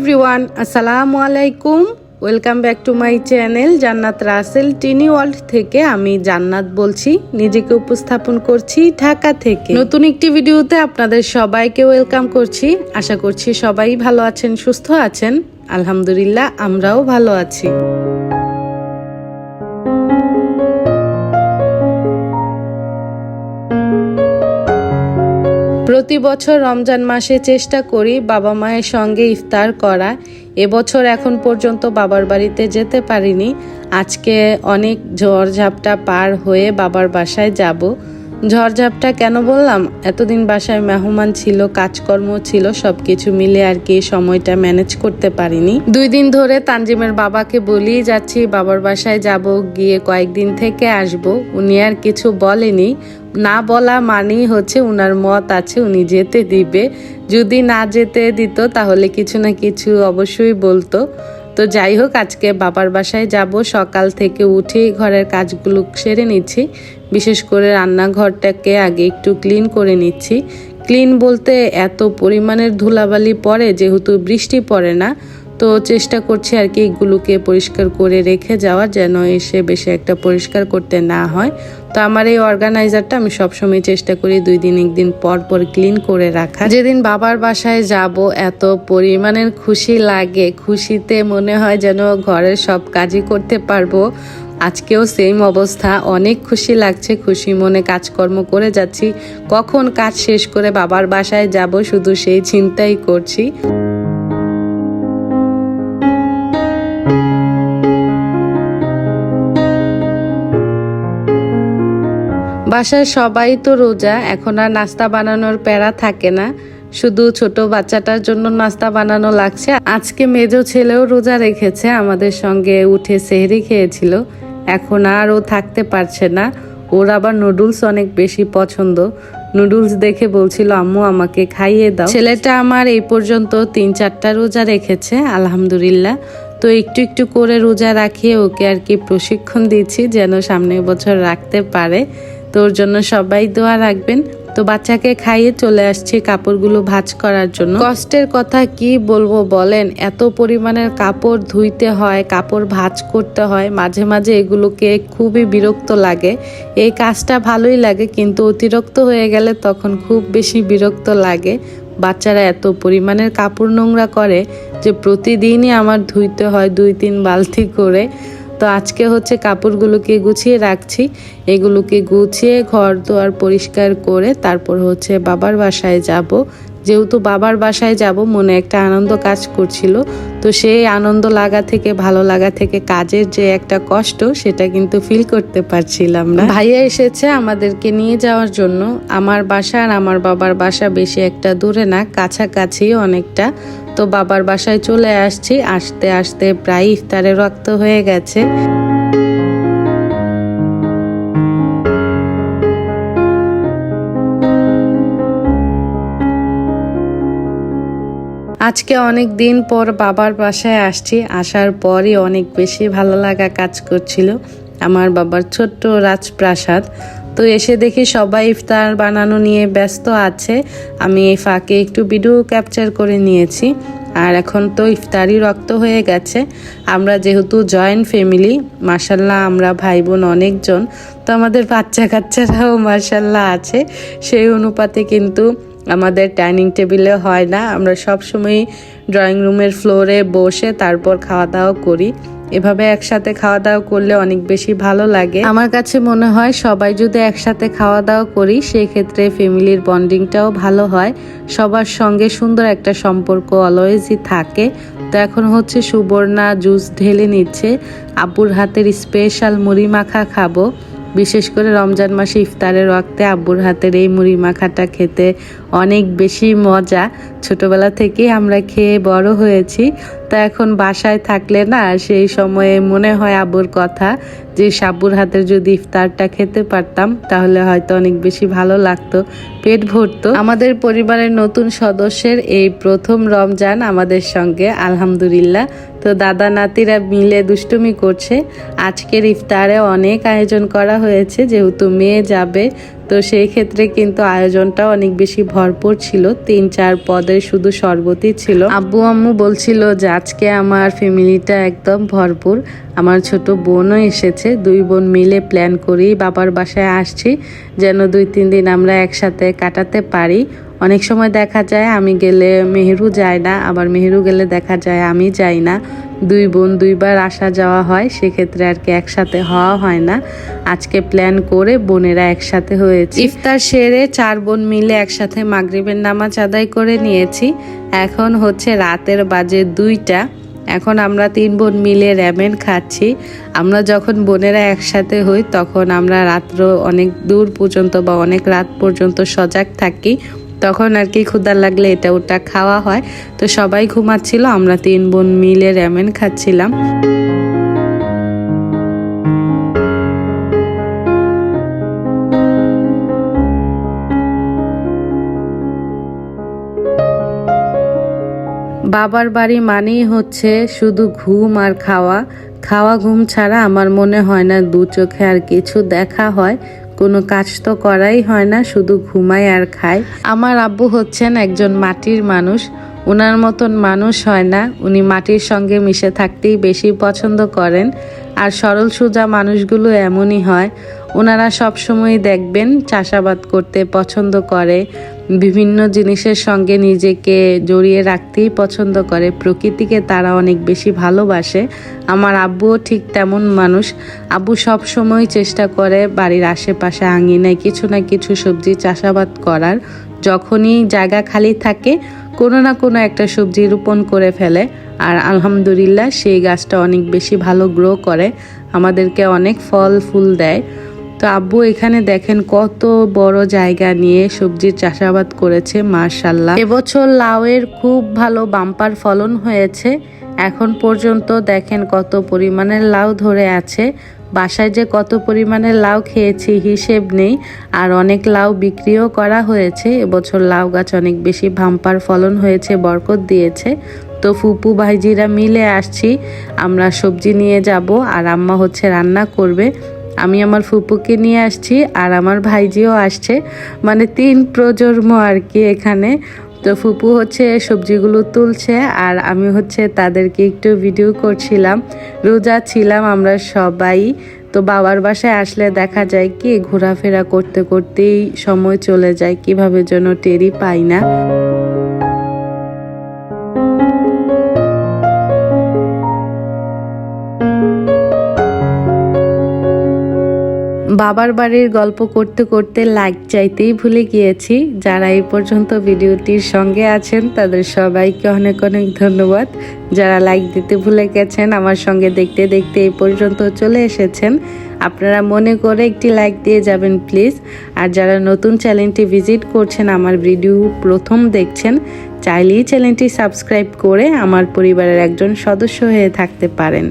Everyone, আসসালামু আলাইকুম। Welcome back to my channel Jannat Rasel Tini world থেকে আমি জান্নাত বলছি, নিজেকে উপস্থাপন করছি ঢাকা থেকে। নতুন একটি ভিডিওতে আপনাদের সবাইকে ওয়েলকাম করছি। আশা করছি সবাই ভালো আছেন, সুস্থ আছেন। আলহামদুলিল্লাহ, আমরাও ভালো আছি। প্রতি বছর রমজান মাসে চেষ্টা করি বাবা মায়ের সঙ্গে ইফতার করা। এবছর এখন পর্যন্ত বাবার বাড়িতে যেতে পারিনি। আজকে অনেক ঝড়ঝাপটা পার হয়ে বাবার বাসায় যাব। ঝড়ঝাপটা কেন বললাম? এতদিন বাসায় মেহমান ছিল, কাজকর্ম ছিল সব কিছু মিলে আর কি সময়টা ম্যানেজ করতে পারিনি। দুই দিন ধরে তানজিমের বাবাকে বলিয়ে যাচ্ছি, বাবার বাসায় যাব, গিয়ে কয়েকদিন থেকে আসব। উনি আর কিছু বলেনি। না বলা মানেই হচ্ছে উনার মত আছে, উনি যেতে দিবে। যদি না যেতে দিত, তাহলে কিছু না কিছু অবশ্যই বলতো। তো যাই হোক, আজকে বাবার বাসায় যাব। সকাল থেকে উঠেই ঘরের কাজগুলো সেরে নিচ্ছি। বিশেষ করে রান্নাঘরটাকে আগে একটু ক্লিন করে নিচ্ছি। ক্লিন বলতে এত পরিমাণের ধুলাবালি পড়ে, যেহেতু বৃষ্টি পড়ে না। তো চেষ্টা করছি আর কি এগুলোকে পরিষ্কার করে রেখে যাওয়া যেন এসে বেশি একটা পরিষ্কার করতে না হয়। তো আমার এই অর্গানাইজারটা আমি সবসময় চেষ্টা করি দুই দিন একদিন পর পর ক্লিন করে রাখা যেদিন বাবার বাসায় যাব, এত পরিমাণের খুশি লাগে, খুশিতে মনে হয় যেন ঘরের সব কাজই করতে পারব। আজকেও সেম অবস্থা, অনেক খুশি লাগছে, খুশি মনে কাজকর্ম করে যাচ্ছি। কখন কাজ শেষ করে বাবার বাসায় যাব, শুধু সেই চিন্তাই করছি। বাসায় সবাই তো রোজা, এখন আর নাস্তা বানানোর প্যারা থাকে না। শুধু ছোট বাচ্চাটার জন্য নাস্তা বানানো লাগছে। আজকে মেজো ছেলেও রোজা রেখেছে, আমাদের সঙ্গে উঠে সেহরি খেয়েছিল। এখন আর ও থাকতে পারছে না। ওর আবার নুডলস অনেক বেশি পছন্দ। নুডলস দেখে বলছিল, আম্মু, আমাকে খাইয়ে দাও। ছেলেটা আমার এই পর্যন্ত তিন চারটা রোজা রেখেছে, আলহামদুলিল্লাহ। তো একটু একটু করে রোজা রাখিয়ে ওকে আর কি প্রশিক্ষণ দিচ্ছি, যেন সামনের বছর রাখতে পারে। তোর জন্য সবাই দোয়া রাখবেন। তো বাচ্চাকে খাইয়ে চলে আসছি কাপড়গুলো ভাঁজ করার জন্য। কষ্টের কথা কি বলব বলেন? এত পরিমাণের কাপড় ধুইতে হয়, কাপড় ভাঁজ করতে হয়। মাঝে মাঝে এগুলোকে খুবই বিরক্ত লাগে। এই কাজটা ভালোই লাগে, কিন্তু অতিরিক্ত হয়ে গেলে তখন খুব বেশি বিরক্ত লাগে। বাচ্চারা এত পরিমাণের কাপড় নোংরা করে যে প্রতিদিনই আমার ধুইতে হয় দুই তিন বালতি করে। তো আজকে হচ্ছে কাপড়গুলোকে গুছিয়ে রাখছি। এগুলোকে গুছিয়ে ঘর দোয়ার পরিষ্কার করে তারপর হচ্ছে বাবার বাসায় যাব। যেহেতু বাবার বাসায় যাব, মনে একটা আনন্দ কাজ করছিল। তো সেই আনন্দ লাগা থেকে, ভালো লাগা থেকে কাজের যে একটা কষ্ট, সেটা কিন্তু ফিল করতে পারছিলাম না। ভাইয়া এসেছে আমাদেরকে নিয়ে যাওয়ার জন্য। আমার বাসা আর আমার বাবার বাসা বেশি একটা দূরে না, কাছাকাছি অনেকটা। তো বাবার বাসায় চলে আসছি। আসতে আসতে প্রায় ইফতারের রক্ত হয়ে গেছে। আজকে অনেক দিন পর বাবার বাসায় আসছি। আসার পরই অনেক বেশি ভালো লাগা কাজ করছিল। আমার বাবার ছোট্ট রাজপ্রাসাদ। তো এসে দেখি সবাই ইফতার বানানো নিয়ে ব্যস্ত আছে। আমি এই ফাঁকে একটু ভিডিও ক্যাপচার করে নিয়েছি। আর এখন তো ইফতারি রক্ত হয়ে গেছে। আমরা যেহেতু জয়েন্ট ফ্যামিলি মাসাল্লাহ আমরা ভাই বোন অনেকজন, তো আমাদের বাচ্চা কাচ্চারাও মাসাল্লাহ আছে। সেই অনুপাতে কিন্তু আমাদের ডাইনিং টেবিলে হয় না। আমরা সবসময় ড্রয়িং রুমের ফ্লোরে বসে তারপর খাওয়া দাওয়া করি। এভাবে একসাথে খাওয়া দাওয়া করলে অনেক বেশি ভালো লাগে। আমার কাছে মনে হয় সবাই যদি একসাথে খাওয়া দাওয়া করি সেই ক্ষেত্রে ফ্যামিলির বন্ডিংটাও ভালো হয়। সবার সঙ্গে সুন্দর একটা সম্পর্ক অলওয়েজই থাকে। তো এখন হচ্ছে সুবর্ণা জুস ঢেলে নিচ্ছে। আব্বুর হাতের স্পেশাল মুড়ি মাখা খাব। বিশেষ করে রমজান মাসে ইফতারের রক্তে আব্বুর হাতের এই মুড়ি মাখাটা খেতে অনেক বেশি মজা। ছোটবেলা থেকেই আমরা খেয়ে বড় হয়েছি। তো এখন বাসায় থাকলে না, সেই সময়ে মনে হয় আবুর কথা যে সাবুর হাতের যদি ইফতারটা খেতে পারতাম, তাহলে হয়তো অনেক বেশি ভালো লাগতো, পেট ভরতো। আমাদের পরিবারের নতুন সদস্যের এই প্রথম রমজান আমাদের সঙ্গে, আলহামদুলিল্লাহ। তো দাদা নাতিরা মিলে দুষ্টুমি করছে। আজকের ইফতারে অনেক আয়োজন করা হয়েছে, যেহেতু মেয়ে যাবে তো সেই ক্ষেত্রে কিন্তু আয়োজনটা অনেক বেশি ভরপুর ছিল। তিন, চার পদের শুধু শরবতই ছিল। আব্বু আম্মু বলছিল যে, আজকে আমার ফ্যামিলিটা একদম ভরপুর। আমার ছোট বোনও এসেছে। দুই বোন মিলে প্ল্যান করি, বাবার বাসায় আসছি। যেন দুই, তিন দিন আমরা একসাথে কাটাতে পারি। অনেক সময় দেখা যায়, আমি গেলে মেহেরু যায় না। আবার মেহেরু গেলে দেখা যায়, আমি যাই না। দুই বোন দুইবার আসা যাওয়া হয়, সেক্ষেত্রে আর কি একসাথে হওয়া হয় না। আজকে প্ল্যান করে বোনেরা একসাথে হয়েছে। ইফতার সেরে চার বোন মিলে একসাথে মাগরিবের নামাজ আদায় করে নিয়েছি। এখন হচ্ছে রাতের বাজে দুইটা। এখন আমরা তিন বোন মিলে র্যামেন খাচ্ছি। আমরা যখন বোনেরা একসাথে হই, তখন আমরা রাত্র অনেক দূর পর্যন্ত বা অনেক রাত পর্যন্ত সজাগ থাকি। তখন আর কি ক্ষুদার লাগলে এটা ওটা খাওয়া হয়। তো সবাই ঘুমাচ্ছিল, আমরা তিন বোন মিলে র্যামেন খাচ্ছিলাম। বাবার বাড়ি মানেই হচ্ছে শুধু ঘুম আর খাওয়া। খাওয়া ঘুম ছাড়া আমার মনে হয় না দু চোখে আর কিছু দেখা হয়। কোনো কাজ তো করাই হয় না, শুধু ঘুমায় আর খায়। আমার আব্বু হচ্ছেন একজন মাটির মানুষ ওনার মতন মানুষ হয় না। উনি মাটির সঙ্গে মিশে থাকতেই বেশি পছন্দ করেন, আর সরল সোজা মানুষগুলো এমনই হয়। ওনারা সবসময় দেখবেন, চাষাবাদ করতে পছন্দ করে বিভিন্ন জিনিসের সঙ্গে নিজেকে জড়িয়ে রাখতেই পছন্দ করে। প্রকৃতিকে তারা অনেক বেশি ভালোবাসে। আমার আব্বুও ঠিক তেমন মানুষ। আব্বু সব সময় চেষ্টা করে বাড়ির আশেপাশে আঙিনায় কিছু না কিছু সবজি চাষাবাদ করার। যখনই জায়গা খালি থাকে, কোনো না কোনো একটা সবজি রোপণ করে ফেলে। আর আলহামদুলিল্লাহ সেই গাছটা অনেক বেশি ভালো গ্রো করে। আমাদেরকে অনেক ফল, ফুল দেয়। তো আব্বু এখানে দেখেন কত বড় জায়গা নিয়ে সবজির চাষাবাদ করেছে মার্শাল্লাহ এবছর লাউয়ের খুব ভালো বাম্পার ফলন হয়েছে। এখন পর্যন্ত দেখেন কত পরিমাণের লাউ ধরে আছে। বাসায় যে কত পরিমাণের লাউ খেয়েছি হিসেব নেই। আর অনেক লাউ বিক্রিও করা হয়েছে। এবছর লাউ গাছ অনেক বেশি ভাম্পার ফলন হয়েছে, বরকত দিয়েছে। তো ফুপু ভাইজিরা মিলে আসছি, আমরা সবজি নিয়ে যাব আর আম্মা হচ্ছে রান্না করবে। আমি আমার ফুপুকে নিয়ে আসছি আর আমার ভাইজিও আসছে। মানে তিন প্রজন্ম আর কি এখানে। তো ফুপু হচ্ছে সবজিগুলো তুলছে আর আমি হচ্ছে তাদেরকে একটু ভিডিও করছিলাম। রোজা ছিলাম আমরা সবাই। তো বাবার বাসায় আসলে দেখা যায় কি, ঘোরাফেরা করতে করতেই সময় চলে যায়, কীভাবে যেন টেরি পাই না। বাবার বাড়ির গল্প করতে করতে লাইক চাইতেই ভুলে গিয়েছি। যারা এই পর্যন্ত ভিডিওটির সঙ্গে আছেন, তাদের সবাইকে অনেক অনেক ধন্যবাদ। যারা লাইক দিতে ভুলে গেছেন, আমার সঙ্গে দেখতে দেখতে এই পর্যন্ত চলে এসেছেন, আপনারা মনে করে একটি লাইক দিয়ে যাবেন প্লিজ আর যারা নতুন চ্যানেলটি ভিজিট করছেন, আমার ভিডিও প্রথম দেখছেন চাইলেই চ্যানেলটি সাবস্ক্রাইব করে আমার পরিবারের একজন সদস্য হয়ে থাকতে পারেন।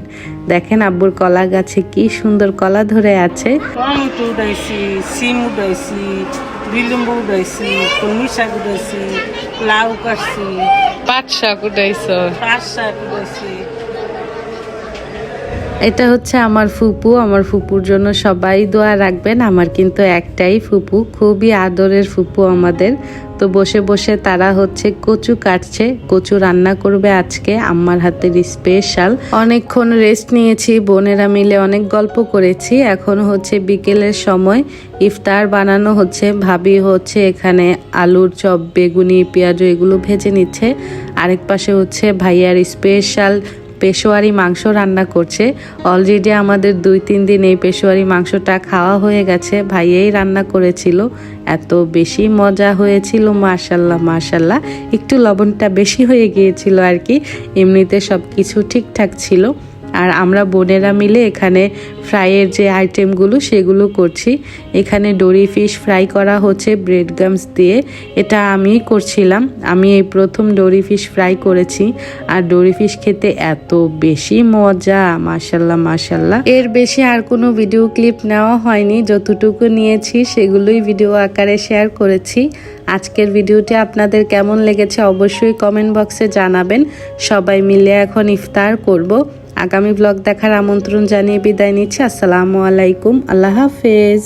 দেখেন আব্বুর কলা গাছে কি সুন্দর কলা ধরে আছে। টমেটো উঠাইছি সিম উঠাইছি বিলম্ব উঠাইছি কলমি শাক উঠাইছি লাউ কাটছি। পাট শাক উঠাইছ? পাঁচ শাক উঠাইছি। এটা হচ্ছে আমার ফুপু, আমার ফুপুর জন্য সবাই দোয়া রাখবেন। আমার কিন্তু একটাই ফুপু, খুবই আদরের ফুপু আমাদের। তো বসে বসে তারা হচ্ছে কচু কাটছে, কচু রান্না করবে আজকে আম্মার হাতের স্পেশাল অনেকক্ষণ রেস্ট নিয়েছি, বোনেরা মিলে অনেক গল্প করেছি। এখন হচ্ছে বিকেলের সময়, ইফতার বানানো হচ্ছে, ভাবি হচ্ছে এখানে আলুর চপ, বেগুনি, পেঁয়াজ এগুলো ভেজে নিচ্ছে। আরেক পাশে হচ্ছে ভাইয়ার স্পেশাল পেশোয়ারি মাংস রান্না করছে। অলরেডি আমাদের দুই, তিন দিন এই পেশোয়ারি মাংসটা খাওয়া হয়ে গেছে। ভাইয়েই রান্না করেছিল। এত বেশি মজা হয়েছিল মার্শাল্লাহ মার্শাল্লাহ একটু লবণটা বেশি হয়ে গিয়েছিল আর কি। এমনিতে সব কিছু ঠিকঠাক ছিল। আর আমরা বোনেরা মিলে এখানে ফ্রাইয়ের যে আইটেমগুলো সেগুলো করছি। এখানে ডোরি ফিশ ফ্রাই করা হচ্ছে ব্রেড গামস দিয়ে। এটা আমি করছিলাম। আমি এই প্রথম ডোরি ফিশ ফ্রাই করেছি। আর ডোরি ফিশ খেতে এত বেশি মজা মাসাল্লাহ মাসাল্লাহ এর বেশি আর কোনো ভিডিও ক্লিপ নেওয়া হয়নি। যতটুকু নিয়েছি সেগুলোই ভিডিও আকারে শেয়ার করেছি। আজকের ভিডিওটি আপনাদের কেমন লেগেছে অবশ্যই কমেন্ট বক্সে জানাবেন। সবাই মিলে এখন ইফতার করব। আগামী ব্লগ দেখার আমন্ত্রণ জানিয়ে বিদায় নিচ্ছি। আসসালামু আলাইকুম। আল্লাহ হাফেজ।